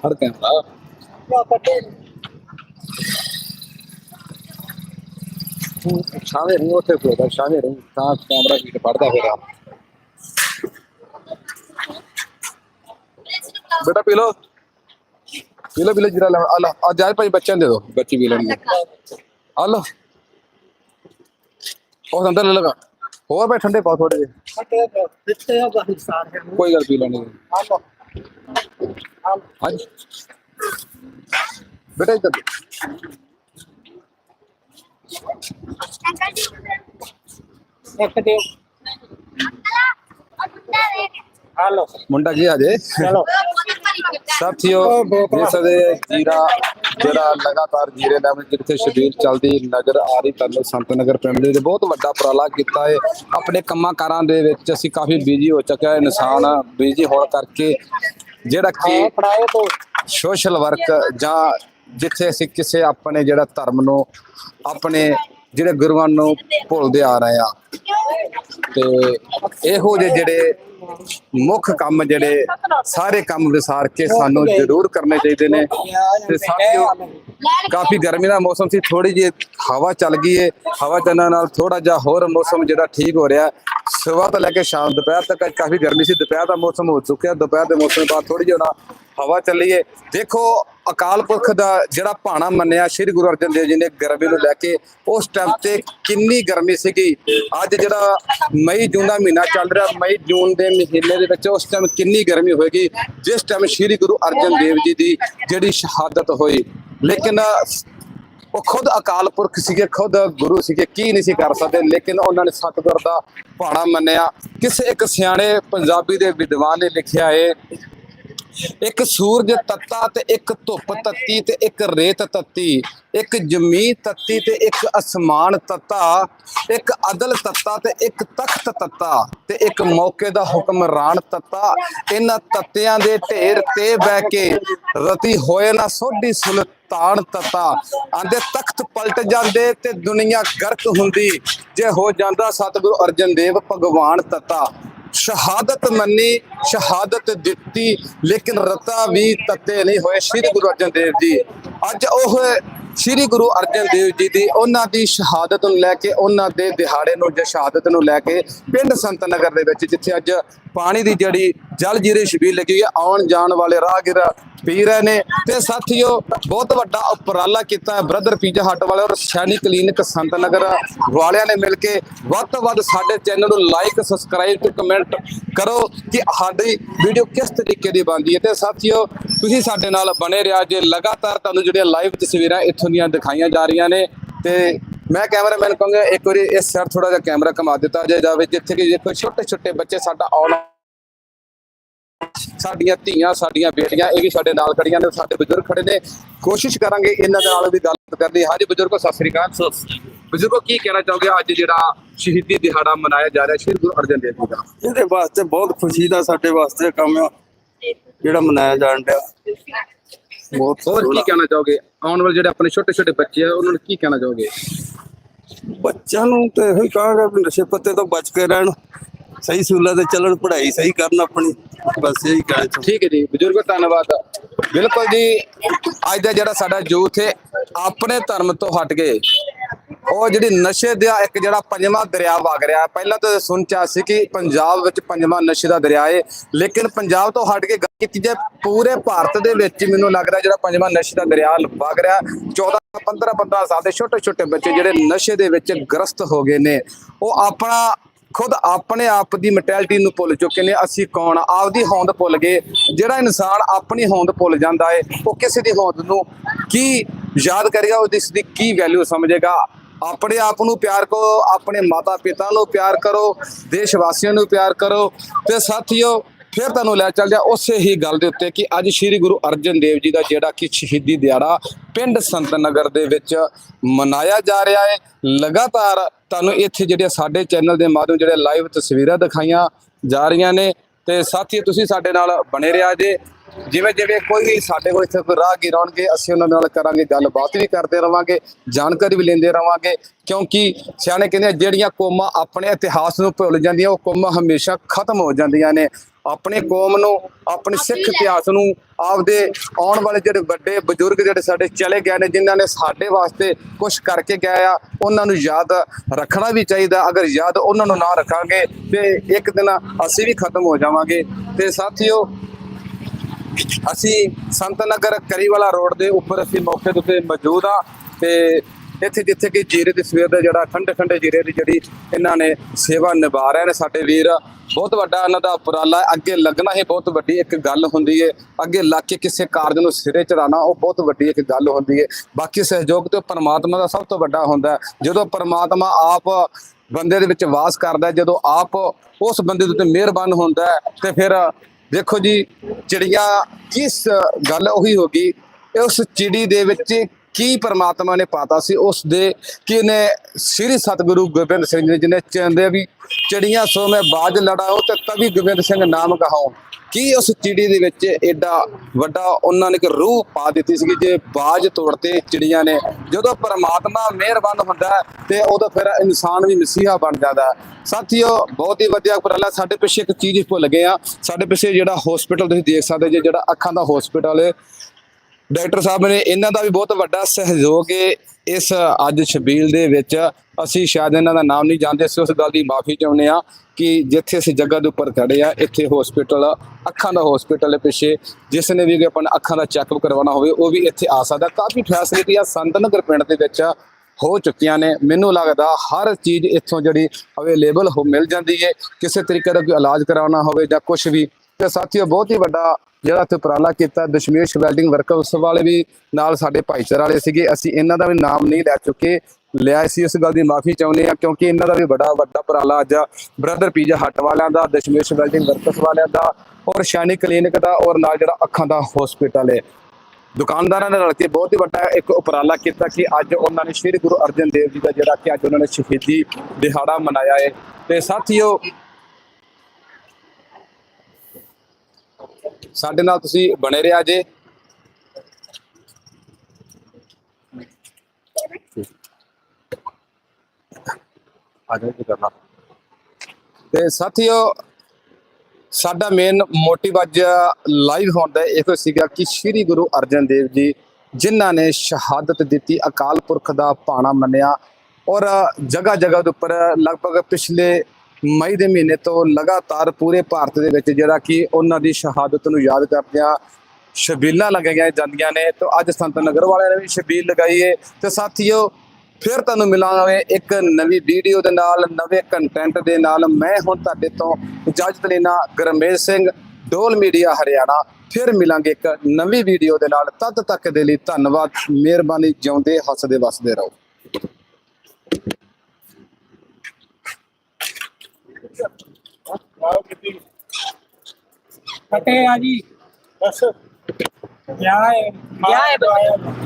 ਹਰ ਕੈਮਰਾ ਸ਼ਾਮੇ ਰਹੀ ਉੱਥੇ ਖਲੋਦਾ ਸ਼ਾਮੇ ਰਹੀ ਤਾਂ ਕੈਮਰਾ ਹੀਟ ਪੜਦਾ ਫਿਰ ਆ। ਬੇਟਾ ਪੀ ਲੋ ਪੀ ਲੋ ਪੀ ਲੋ ਜੀਰਾ ਲੈ ਆ ਲਓ ਆ ਜਾਏ ਭਾਈ ਬੱਚਿਆਂ ਨੂੰ ਦੇ ਦੋ ਬੱਚੇ ਪੀ ਲੈਣਗੇ। ਆ ਲਓ। ਉਹ ਅੰਦਰ ਲੈ ਲਗਾ ਹੋਰ ਭਾਈ ਠੰਡੇ ਪਾਓ ਥੋੜੇ ਜਿਹੇ। ਕੋਈ ਗੱਲ ਪੀ ਲੈਣੀ ਹਾਂਜੀ ਬੇਟਾ ਇੱਧਰ ਦੇ। ਮੁੰਡਾ ਕੀ ਆਜੇ ਸਾਥੀਓ ਜਿਸ ਦੇ ਜੀਰਾ ਜਿਹੜਾ ਲਗਾਤਾਰ ਜੀਰੇ ਲੈਵਲ ਜਿੱਥੇ ਸ਼ਬੀਲ ਚੱਲਦੀ ਨਜ਼ਰ ਆ ਰਹੀ ਤੁਹਾਨੂੰ ਸੰਤ ਨਗਰ ਪਿੰਡ ਦੇ ਬਹੁਤ ਵੱਡਾ ਉਪਰਾਲਾ ਕੀਤਾ ਹੈ। ਆਪਣੇ ਕੰਮਾਂ ਕਾਰਾਂ ਦੇ ਵਿੱਚ ਅਸੀਂ ਕਾਫੀ ਬਿਜ਼ੀ ਹੋ ਚੁੱਕਿਆ ਹੈ ਇਨਸਾਨ ਬਿਜ਼ੀ ਹੋਣ ਕਰਕੇ ਜਿਹੜਾ ਕਿ ਸੋਸ਼ਲ ਵਰਕ ਜਾਂ ਜਿੱਥੇ ਅਸੀਂ ਕਿਸੇ ਆਪਣੇ ਜਿਹੜਾ ਧਰਮ ਨੂੰ ਆਪਣੇ ਜਿਹੜੇ ਗੁਰੂਆਂ ਨੂੰ ਭੁੱਲਦੇ ਆ ਰਹੇ ਆ। ਤੇ ਇਹੋ ਜਿਹੇ ਜਿਹੜੇ ਮੁੱਖ ਕੰਮ ਜਿਹੜੇ ਸਾਰੇ ਕੰਮ ਵਿਸਾਰ ਕੇ ਸਾਨੂੰ ਜ਼ਰੂਰ ਕਰਨੇ ਚਾਹੀਦੇ ਨੇ। ਤੇ ਸਾਥੀਓ, ਕਾਫੀ ਗਰਮੀ ਦਾ ਮੌਸਮ ਸੀ ਥੋੜੀ ਜਿਹੀ ਹਵਾ ਚੱਲ ਗਈ ਏ। ਹਵਾ ਚੱਲਣ ਨਾਲ ਥੋੜਾ ਜਿਹਾ ਹੋਰ ਮੌਸਮ ਜਿਹੜਾ ਠੀਕ ਹੋ ਰਿਹਾ। ਸਵੇਰ ਤੋਂ ਲੈ ਕੇ ਸ਼ਾਮ, ਦੁਪਹਿਰ ਤੱਕ ਕਾਫੀ ਗਰਮੀ ਸੀ। ਦੁਪਹਿਰ ਦਾ ਮੌਸਮ ਹੋ ਚੁੱਕਿਆ। ਦੁਪਹਿਰ ਦੇ ਮੌਸਮ ਬਾਅਦ ਥੋੜੀ ਜਿਹੀ ਹੁਣ ਹਵਾ ਚੱਲੀ ਏ। ਦੇਖੋ ਅਕਾਲ ਪੁਰਖ ਦਾ ਜਿਹੜਾ ਭਾਣਾ ਮੰਨਿਆ ਸ੍ਰੀ ਗੁਰੂ ਅਰਜਨ ਦੇਵ ਜੀ ਨੇ ਗਰਮੀ ਨੂੰ ਲੈ ਕੇ, ਉਸ ਟਾਈਮ ਤੇ ਕਿੰਨੀ ਗਰਮੀ ਸੀਗੀ। ਅੱਜ ਜਿਹੜਾ ਮਈ ਜੂਨ ਦਾ ਮਹੀਨਾ ਚੱਲ ਰਿਹਾ, ਮਈ ਜੂਨ ਦੇ ਮਹੀਨੇ ਦੇ ਵਿੱਚ ਉਸ ਟਾਈਮ ਕਿੰਨੀ ਗਰਮੀ ਹੋਏਗੀ, ਜਿਸ ਟਾਈਮ ਸ੍ਰੀ ਗੁਰੂ ਅਰਜਨ ਦੇਵ ਜੀ ਦੀ ਜਿਹੜੀ ਸ਼ਹਾਦਤ ਹੋਈ। ਲੇਕਿਨ ਉਹ ਖੁਦ ਅਕਾਲ ਪੁਰਖ ਸੀਗੇ, ਖੁਦ ਗੁਰੂ ਸੀਗੇ, ਕੀ ਨਹੀਂ ਸੀ ਕਰ ਸਕਦੇ, ਲੇਕਿਨ ਉਹਨਾਂ ਨੇ ਸਤਿਗੁਰ ਦਾ ਭਾਣਾ ਮੰਨਿਆ। ਕਿਸੇ ਇੱਕ ਸਿਆਣੇ ਪੰਜਾਬੀ ਦੇ ਵਿਦਵਾਨ ਨੇ ਲਿਖਿਆ ਹੈ ਇੱਕ ਸੂਰਜ ਤੱਤਾ ਤੇ ਇੱਕ ਧੁੱਪ ਤੱਤੀ ਤੇ ਇੱਕ ਰੇਤ ਤੱਤੀ, ਇੱਕ ਜ਼ਮੀਨ ਤੱਤੀ ਤੇ ਇੱਕ ਅਸਮਾਨ ਤੱਤਾ, ਇੱਕ ਅਦਲ ਤੱਤਾ ਤੇ ਇੱਕ ਤਖਤ ਤੱਤਾ ਤੇ ਇੱਕ ਮੌਕੇ ਦਾ ਹੁਕਮਰਾਨ ਤੱਤਾ। ਇਹਨਾਂ ਤੱਤਿਆਂ ਦੇ ਢੇਰ ਤੇ ਬਹਿ ਕੇ ਰਤੀ ਹੋਏ ਨਾ ਸੋਢੀ ਸੁਲਤਾਨ ਤੱਤਾ। ਆਂਦੇ ਤਖਤ ਪਲਟ ਜਾਂਦੇ ਤੇ ਦੁਨੀਆ ਗਰਕ ਹੁੰਦੀ। ਜੇ ਹੋ ਜਾਂਦਾ ਸਤਿਗੁਰੂ ਅਰਜਨ ਦੇਵ ਭਗਵਾਨ ਤੱਤਾ। ਸ਼ਹਾਦਤ ਮੰਨੀ, ਸ਼ਹਾਦਤ ਦਿੱਤੀ, ਲੇਕਿਨ ਰਤਾ ਵੀ ਤੱਤੇ ਨਹੀਂ ਹੋਏ ਸ੍ਰੀ ਗੁਰੂ ਅਰਜਨ ਦੇਵ ਜੀ। ਅੱਜ ਉਹ ਸ੍ਰੀ ਗੁਰੂ ਅਰਜਨ ਦੇਵ ਜੀ ਦੀ ਉਹਨਾਂ ਦੀ ਸ਼ਹਾਦਤ ਨੂੰ ਲੈ ਕੇ, ਉਹਨਾਂ ਦੇ ਦਿਹਾੜੇ ਨੂੰ ਜਾਂ ਸ਼ਹਾਦਤ ਨੂੰ ਲੈ ਕੇ ਪਿੰਡ ਸੰਤ ਨਗਰ ਦੇ ਵਿੱਚ ਜਿੱਥੇ ਅੱਜ ਪਾਣੀ ਦੀ ਜਿਹੜੀ ਜਲ ਜੀਰੇ ਛਬੀਲ ਲੱਗੀ ਹੈ, ਆਉਣ ਜਾਣ ਵਾਲੇ ਰਾਹਗੀਰ ਪੀ ਰਹੇ ਨੇ। ਤੇ ਸਾਥੀਓ, ਬਹੁਤ ਵੱਡਾ ਉਪਰਾਲਾ ਕੀਤਾ ਹੈ ਬ੍ਰਦਰ ਪੀਜ਼ਾ ਹੱਟ ਵਾਲੇ ਔਰ ਸੈਣੀ ਕਲੀਨਿਕ ਸੰਤ ਨਗਰ ਵਾਲਿਆਂ ਨੇ ਮਿਲ ਕੇ। ਵੱਧ ਤੋਂ ਵੱਧ ਸਾਡੇ ਚੈਨਲ ਨੂੰ ਲਾਈਕ, ਸਬਸਕ੍ਰਾਈਬ ਤੇ ਕਮੈਂਟ ਕਰੋ ਕਿ ਸਾਡੀ ਵੀਡੀਓ ਕਿਸ ਤਰੀਕੇ ਦੀ ਬਣਦੀ ਹੈ। ਤੇ ਸਾਥੀਓ, ਤੁਸੀਂ ਸਾਡੇ ਨਾਲ ਬਣੇ ਰਿਹਾ ਜੇ। ਲਗਾਤਾਰ ਤੁਹਾਨੂੰ ਜਿਹੜੀਆਂ ਲਾਈਵ ਤਸਵੀਰਾਂ ਇੱਥੋਂ ਦੀਆਂ ਦਿਖਾਈਆਂ ਜਾ ਰਹੀਆਂ ਨੇ ਤੇ ਮੈਂ ਕੈਮਰਾਮੈਨ ਕਹਾਂਗਾ ਇੱਕ ਵਾਰੀ ਇਸ ਸਾਈਡ ਥੋੜਾ ਜਿਹਾ ਕੈਮਰਾ ਘੁਮਾ ਦਿੱਤਾ ਜਾਵੇ ਜਿੱਥੇ ਕਿ ਦੇਖੋ ਛੋਟੇ ਛੋਟੇ ਬੱਚੇ ਸਾਡਾ ਆਉਣ ਸਾਡੀਆਂ ਧੀਆਂ ਸਾਡੀਆਂ ਬੇਟੀਆਂ ਇਹ ਵੀ ਸਾਡੇ ਨਾਲ ਖੜੀਆਂ ਨੇ ਸਾਡੇ ਬਜ਼ੁਰਗ ਖੜੇ ਨੇ। ਕੋਸ਼ਿਸ਼ ਕਰਾਂਗੇ ਇਹਨਾਂ ਦੇ ਨਾਲ ਵੀ ਗੱਲ ਕਰਨੀ ਹਾਂਜੀ ਬਜ਼ੁਰਗੋ ਸਤਿ ਸ੍ਰੀ ਅਕਾਲ। ਬਜ਼ੁਰਗੋ ਕੀ ਕਹਿਣਾ ਚਾਹੋਗੇ? ਅੱਜ ਜਿਹੜਾ ਸ਼ਹੀਦੀ ਦਿਹਾੜਾ ਮਨਾਇਆ ਜਾ ਰਿਹਾ ਸ਼੍ਰੀ ਗੁਰੂ ਅਰਜਨ ਦੇਵ ਜੀ ਦਾ। ਇਹਦੇ ਵਾਸਤੇ ਬਹੁਤ ਖੁਸ਼ੀ ਦਾ ਸਾਡੇ ਵਾਸਤੇ ਕੰਮ ਆ ਜਿਹੜਾ ਮਨਾਇਆ ਜਾਣ ਡਿਆ। ਬਹੁਤ ਹੋਰ ਕੀ ਕਹਿਣਾ ਚਾਹੋਗੇ? ਆਉਣ ਵਾਲੇ ਜਿਹੜੇ ਆਪਣੇ ਛੋਟੇ ਛੋਟੇ ਬੱਚੇ ਆ ਉਹਨਾਂ ਨੂੰ ਕੀ ਕਹਿਣਾ ਚਾਹੋਗੇ? ਬੱਚਿਆਂ ਨੂੰ ਤੇ ਇਹੋ ਹੀ ਕਹਾਂਗਾ ਵੀ ਨਸ਼ੇ ਪੱਤੇ ਤੋਂ ਬਚ ਕੇ ਰਹਿਣ ਸਹੀ ਸੂਲਾਂ ਤੇ ਚੱਲਣ ਪੜ੍ਹਾਈ ਸਹੀ ਕਰਨ ਆਪਣੀ ਬਸ ਇਹੀ ਕਹਿਣਾ ਚਾਹੁੰਦਾ ਠੀਕ ਹੈ ਜੀ ਬਜ਼ੁਰਗੋ ਧੰਨਵਾਦ। ਬਿਲਕੁਲ ਜੀ ਅੱਜ ਦਾ ਜਿਹੜਾ ਸਾਡਾ ਯੂਥ ਹੈ ਆਪਣੇ ਧਰਮ ਤੋਂ ਹਟ ਕੇ ਉਹ ਜਿਹੜੀ ਨਸ਼ੇ ਦਾ ਇੱਕ ਜਿਹੜਾ ਪੰਜਵਾਂ ਦਰਿਆ ਵਗ ਰਿਹਾ ਪਹਿਲਾਂ ਤਾਂ ਸੁਣ ਚਾ ਸੀ ਕਿ ਪੰਜਾਬ ਵਿੱਚ ਪੰਜਵਾਂ ਨਸ਼ੇ ਦਾ ਦਰਿਆ ਹੈ ਲੇਕਿਨ ਪੰਜਾਬ ਤੋਂ ਹਟ ਕੇ ਕੀਤੀ ਜੇ ਪੂਰੇ ਭਾਰਤ ਦੇ ਵਿੱਚ ਮੈਨੂੰ ਲੱਗਦਾ ਜਿਹੜਾ ਪੰਜਵਾਂ ਨਸ਼ੇ ਦਾ ਦਰਿਆ ਵਗ ਰਿਹਾ। 14 15 15 ਸਾਲ ਦੇ ਛੋਟੇ ਛੋਟੇ ਬੱਚੇ ਜਿਹੜੇ ਨਸ਼ੇ ਦੇ ਵਿੱਚ ਗ੍ਰਸਤ ਹੋ ਗਏ ਨੇ, ਉਹ ਆਪਣਾ, ਖੁਦ ਆਪਣੇ ਆਪ ਦੀ ਮੈਂਟੈਲਿਟੀ ਨੂੰ ਭੁੱਲ ਚੁੱਕੇ ਨੇ। ਅਸੀਂ ਕੌਣ ਆਪਦੀ ਹੋਂਦ ਭੁੱਲ ਗਏ। ਜਿਹੜਾ ਇਨਸਾਨ ਆਪਣੀ ਹੋਂਦ ਭੁੱਲ ਜਾਂਦਾ ਹੈ ਉਹ ਕਿਸੇ ਦੀ ਹੋਂਦ ਨੂੰ ਕੀ ਯਾਦ ਕਰੇਗਾ ਉਹ ਇਸ ਦੀ ਕੀ ਵੈਲਿਊ ਸਮਝੇਗਾ? ਆਪਣੇ ਆਪ ਨੂੰ ਪਿਆਰ ਕਰੋ, ਆਪਣੇ ਮਾਤਾ ਪਿਤਾ ਨੂੰ ਪਿਆਰ ਕਰੋ ਦੇਸ਼ ਵਾਸੀਆਂ ਨੂੰ ਪਿਆਰ ਕਰੋ। ਤੇ ਸਾਥੀਓ ਫਿਰ ਤੁਹਾਨੂੰ ਲੈ ਚੱਲਦੇ ਆ ਉਸੇ ਹੀ ਗੱਲ ਦੇ ਉੱਤੇ ਕਿ ਅੱਜ ਸ੍ਰੀ ਗੁਰੂ ਅਰਜਨ ਦੇਵ ਜੀ ਦਾ ਜਿਹੜਾ ਕਿ ਸ਼ਹੀਦੀ ਦਿਹਾੜਾ ਪਿੰਡ ਸੰਤ ਨਗਰ ਦੇ ਵਿੱਚ ਮਨਾਇਆ ਜਾ ਰਿਹਾ ਹੈ। ਲਗਾਤਾਰ ਤੁਹਾਨੂੰ ਇੱਥੇ ਜਿਹੜੇ ਸਾਡੇ ਚੈਨਲ ਦੇ ਮਾਧਿਅਮ ਜਿਹੜੇ ਲਾਈਵ ਤਸਵੀਰਾਂ ਦਿਖਾਈਆਂ ਜਾ ਰਹੀਆਂ ਨੇ ਤੇ ਸਾਥੀ ਤੁਸੀਂ ਸਾਡੇ ਨਾਲ ਬਣੇ ਰਿਹਾ ਜੇ। ਜਿਵੇਂ ਜਿਵੇਂ ਕੋਈ ਵੀ ਸਾਡੇ ਕੋਲ ਇੱਥੇ ਕੋਈ ਰਾਹਗੀਰ ਆਉਣਗੇ, ਅਸੀਂ ਉਹਨਾਂ ਨਾਲ ਕਰਾਂਗੇ, ਗੱਲਬਾਤ ਵੀ ਕਰਦੇ ਰਵਾਂਗੇ, ਜਾਣਕਾਰੀ ਵੀ ਲੈਂਦੇ ਰਵਾਂਗੇ। ਕਿਉਂਕਿ ਸਿਆਣੇ ਕਹਿੰਦੇ ਜਿਹੜੀਆਂ ਕੌਮਾਂ ਆਪਣੇ ਇਤਿਹਾਸ ਨੂੰ ਭੁੱਲ ਜਾਂਦੀਆਂ, ਉਹ ਕੌਮਾਂ ਹਮੇਸ਼ਾ ਖਤਮ ਹੋ ਜਾਂਦੀਆਂ ਨੇ। ਆਪਣੇ ਕੌਮ ਨੂੰ ਆਪਣੇ ਸਿੱਖ ਇਤਿਹਾਸ ਨੂੰ ਆਪਦੇ ਆਉਣ ਵਾਲੇ ਜਿਹੜੇ ਵੱਡੇ ਬਜ਼ੁਰਗ ਜਿਹੜੇ ਸਾਡੇ ਚਲੇ ਗਏ ਨੇ ਜਿਨ੍ਹਾਂ ਨੇ ਸਾਡੇ ਵਾਸਤੇ ਕੁਝ ਕਰਕੇ ਗਏ ਆ ਉਹਨਾਂ ਨੂੰ ਯਾਦ ਰੱਖਣਾ ਵੀ ਚਾਹੀਦਾ। ਅਗਰ ਯਾਦ ਉਹਨਾਂ ਨੂੰ ਨਾ ਰੱਖਾਂਗੇ ਤੇ ਇੱਕ ਦਿਨ ਅਸੀਂ ਵੀ ਖਤਮ ਹੋ ਜਾਵਾਂਗੇ। ਤੇ ਸਾਥੀਓ ਅਸੀਂ ਸੰਤ ਨਗਰ ਕਰੀਵਾਲਾ ਰੋਡ ਦੇ ਉੱਪਰ ਅਸੀਂ ਮੌਕੇ ਦੇ ਉੱਤੇ ਮੌਜੂਦ ਆ ਤੇ ਇੱਥੇ ਜਿੱਥੇ ਕਿ ਜੀਰੇ ਦੇ ਸਵੇਰ ਦਾ ਜਿਹੜਾ ਠੰਡੇ ਠੰਡੇ ਜੀਰੇ ਦੀ ਜਿਹੜੀ ਇਹਨਾਂ ਨੇ ਸੇਵਾ ਨਿਭਾ ਰਹੇ ਨੇ ਸਾਡੇ ਵੀਰ ਬਹੁਤ ਵੱਡਾ ਇਹਨਾਂ ਦਾ ਉਪਰਾਲਾ ਹੈ। ਅੱਗੇ ਲੱਗਣਾ ਹੀ ਬਹੁਤ ਵੱਡੀ ਇੱਕ ਗੱਲ ਹੁੰਦੀ ਹੈ ਅੱਗੇ ਲੱਗ ਕੇ ਕਿਸੇ ਕਾਰਜ ਨੂੰ ਸਿਰੇ ਚੜਾਉਣਾ ਉਹ ਬਹੁਤ ਵੱਡੀ ਇੱਕ ਗੱਲ ਹੁੰਦੀ ਹੈ ਬਾਕੀ ਸਹਿਯੋਗ ਤੇ ਪਰਮਾਤਮਾ ਦਾ ਸਭ ਤੋਂ ਵੱਡਾ ਹੁੰਦਾ ਜਦੋਂ ਪਰਮਾਤਮਾ ਆਪ ਬੰਦੇ ਦੇ ਵਿੱਚ ਵਾਸ ਕਰਦਾ ਜਦੋਂ ਆਪ ਉਸ ਬੰਦੇ ਦੇ ਉੱਤੇ ਮਿਹਰਬਾਨ ਹੁੰਦਾ ਹੈ, ਤੇ ਫਿਰ ਦੇਖੋ ਜੀ ਚਿੜੀਆਂ ਕਿਸ ਗੱਲ ਉਹੀ ਹੋ ਗਈ ਉਸ ਚਿੜੀ ਦੇ ਵਿੱਚ ਕੀ ਪਰਮਾਤਮਾ ਨੇ ਪਾਤਾ ਸੀ ਉਸ ਦੇ ਕਿ ਸ੍ਰੀ ਸਤਿਗੁਰੂ ਗੋਬਿੰਦ ਸਿੰਘ ਜੀ ਨੇ ਕਹਿੰਦੇ ਵੀ ਚਿੜੀਆਂ ਸੋ ਮੈਂ ਬਾਜ ਲੜਾਓ ਤੇ ਕਵੀ ਗੋਬਿੰਦ ਸਿੰਘ ਨਾਮ ਕਹਾਓ ਕੀ ਉਸ ਚਿੜੀ ਦੇ ਵਿੱਚ ਐਡਾ ਵੱਡਾ ਉਹਨਾਂ ਨੇ ਇੱਕ ਰੂਹ ਪਾ ਦਿੱਤੀ ਸੀ ਜੇ ਬਾਜ ਤੋੜਤੇ ਚਿੜੀਆਂ ਨੇ? ਜਦੋਂ ਪਰਮਾਤਮਾ ਮਿਹਰਬਾਨ ਹੁੰਦਾ ਤੇ ਉਦੋਂ ਫਿਰ ਇਨਸਾਨ ਵੀ ਮਸੀਹਾ ਬਣ ਜਾਂਦਾ ਹੈ। ਸਾਥੀਓ, ਬਹੁਤ ਹੀ ਵਧੀਆ ਉਪਰਾਲਾ ਸਾਡੇ ਪਿੱਛੇ ਇੱਕ ਚੀਜ਼ ਭੁੱਲ ਗਏ ਆ ਸਾਡੇ ਪਿੱਛੇ ਜਿਹੜਾ ਹਸਪੀਟਲ ਤੁਸੀਂ ਦੇਖ ਸਕਦੇ ਜੇ, ਜਿਹੜਾ ਅੱਖਾਂ ਦਾ ਹਸਪੀਟਲ ਹੈ ਡਾਕਟਰ ਸਾਹਿਬ ਨੇ ਇਹਨਾਂ ਦਾ ਵੀ ਬਹੁਤ ਵੱਡਾ ਸਹਿਯੋਗ ਹੈ। ਇਸ ਅੱਜ ਛਬੀਲ ਦੇ ਵਿੱਚ ਅਸੀਂ ਸ਼ਾਇਦ ਇਹਨਾਂ ਦਾ ਨਾਮ ਨਹੀਂ ਜਾਣਦੇ, ਅਸੀਂ ਉਸ ਗੱਲ ਦੀ ਮਾਫੀ ਚਾਹੁੰਦੇ ਆ ਕਿ ਜਿੱਥੇ ਅਸੀਂ ਜਗ੍ਹਾ ਦੇ ਉੱਪਰ ਖੜੇ ਆ ਇੱਥੇ ਹਸਪੀਟਲ ਅੱਖਾਂ ਦਾ ਹਸਪੀਟਲ ਹੈ ਪਿੱਛੇ। ਜਿਸ ਨੇ ਵੀ ਆਪਣਾ ਅੱਖਾਂ ਦਾ ਚੈੱਕਅਪ ਕਰਵਾਉਣਾ ਹੋਵੇ, ਉਹ ਵੀ ਇੱਥੇ ਆ ਸਕਦਾ। ਕਾਫੀ ਫੈਸਿਲਿਟੀਆਂ ਸੰਤ ਨਗਰ ਪਿੰਡ ਦੇ ਵਿੱਚ ਹੋ ਚੁੱਕੀਆਂ ਨੇ। ਮੈਨੂੰ ਲੱਗਦਾ ਹਰ ਚੀਜ਼ ਇੱਥੋਂ ਜਿਹੜੀ ਅਵੇਲੇਬਲ ਹੋ ਮਿਲ ਜਾਂਦੀ ਹੈ। ਕਿਸੇ ਤਰੀਕੇ ਦਾ ਕੋਈ ਇਲਾਜ ਕਰਾਉਣਾ ਹੋਵੇ ਜਾਂ ਕੁਝ ਵੀ। ਤੇ ਸਾਥੀਓ, ਬਹੁਤ ਹੀ ਵੱਡਾ ਜਿਹੜਾ ਇੱਥੇ ਉਪਰਾਲਾ ਕੀਤਾ, ਦਸ਼ਮੇਸ਼ ਵੈਲਡਿੰਗ ਵਰਕਰਸ ਵਾਲੇ ਵੀ ਨਾਲ ਸਾਡੇ ਭਾਈਚਾਰੇ ਵਾਲੇ ਸੀਗੇ। ਅਸੀਂ ਇਹਨਾਂ ਦਾ ਵੀ ਨਾਮ ਨਹੀਂ ਲੈ ਚੁੱਕੇ। ਲਿਆ ਸੀ ਇਸ ਗੱਲ ਦੀ ਮਾਫੀ ਚਾਹੁੰਦੇ ਆ ਕਿਉਂਕਿ ਇਹਨਾਂ ਦਾ ਵੀ ਬੜਾ ਵੱਡਾ ਉਪਰਾਲਾ ਅੱਜ ਬ੍ਰਦਰ ਪੀਜ਼ਾ ਹੱਟ ਵਾਲਿਆਂ ਦਾ, ਦਸ਼ਮੇਸ਼ ਵੈਲਡਿੰਗ ਵਰਕਰਸ ਵਾਲਿਆਂ ਦਾ, ਔਰ ਸ਼ਾਨੀ ਕਲੀਨਿਕ ਦਾ, ਔਰ ਨਾਲ ਜਿਹੜਾ ਅੱਖਾਂ ਦਾ ਹਸਪੀਟਲ ਹੈ। ਦੁਕਾਨਦਾਰਾਂ ਨੇ ਰਲ ਕੇ ਬਹੁਤ ਹੀ ਵੱਡਾ ਇੱਕ ਉਪਰਾਲਾ ਕੀਤਾ ਕਿ ਅੱਜ ਉਹਨਾਂ ਨੇ ਸ੍ਰੀ ਗੁਰੂ ਅਰਜਨ ਦੇਵ ਜੀ ਦਾ ਜਿਹੜਾ ਕਿ ਅੱਜ ਉਹਨਾਂ ਨੇ ਸ਼ਹੀਦੀ ਦਿਹਾੜਾ ਮਨਾਇਆ ਹੈ। ਤੇ ਸਾਥੀਓ ਸਾਡੇ ਨਾਲ ਤੁਸੀਂ ਬਣੇ ਰਿਹਾ ਜੇ ਤੇ ਸਾਥੀਓ ਸਾਡਾ ਮੇਨ ਮੋਟਿਵ ਅੱਜ ਲਾਈਵ ਹੋਣ ਦਾ ਇਹੋ ਸੀਗਾ ਕਿ ਸ੍ਰੀ ਗੁਰੂ ਅਰਜਨ ਦੇਵ ਜੀ ਜਿਨ੍ਹਾਂ ਨੇ ਸ਼ਹਾਦਤ ਦਿੱਤੀ ਅਕਾਲ ਪੁਰਖ ਦਾ ਪਾਣਾ ਮੰਨਿਆ ਔਰ ਜਗ੍ਹਾ ਜਗ੍ਹਾ ਦੇ ਉੱਪਰ ਲਗਭਗ ਪਿਛਲੇ ਮਈ ਦੇ ਮਹੀਨੇ ਤੋਂ ਲਗਾਤਾਰ ਪੂਰੇ ਭਾਰਤ ਦੇ ਵਿੱਚ ਜਿਹੜਾ ਕਿ ਉਹਨਾਂ ਦੀ ਸ਼ਹਾਦਤ ਨੂੰ ਯਾਦ ਕਰਦਿਆਂ ਸ਼ਬੀਲਾਂ ਲਗਾਈਆਂ ਜਾਂਦੀਆਂ ਨੇ ਤੇ ਅੱਜ ਸੰਤ ਨਗਰ ਵਾਲਿਆਂ ਨੇ ਵੀ ਸ਼ਬੀਲ ਲਗਾਈ ਹੈ ਤੇ ਸਾਥੀਓ, ਫਿਰ ਤੁਹਾਨੂੰ ਮਿਲਾਂਗੇ ਇੱਕ ਨਵੀਂ ਵੀਡੀਓ ਦੇ ਨਾਲ, ਨਵੇਂ ਕੰਟੈਂਟ ਦੇ ਨਾਲ। ਮੈਂ ਹੁਣ ਤੁਹਾਡੇ ਤੋਂ ਇਜਾਜ਼ਤ ਲੈਣਾ ਗਰਮੇਸ਼ ਸਿੰਘ, ਡੋਲ ਮੀਡੀਆ ਹਰਿਆਣਾ। ਫਿਰ ਮਿਲਾਂਗੇ ਇੱਕ ਨਵੀਂ ਵੀਡੀਓ ਦੇ ਨਾਲ। ਤਦ ਤੱਕ ਦੇ ਲਈ ਧੰਨਵਾਦ। ਮਿਹਰਬਾਨੀ, ਜਿਉਂਦੇ, ਹੱਸਦੇ, ਵਸਦੇ ਰਹੋ। ਫਟੇ ਆ ਜੀ। ਬਸ। ਕਿਆ ਹੈ। ਕਿਆ ਹੈ।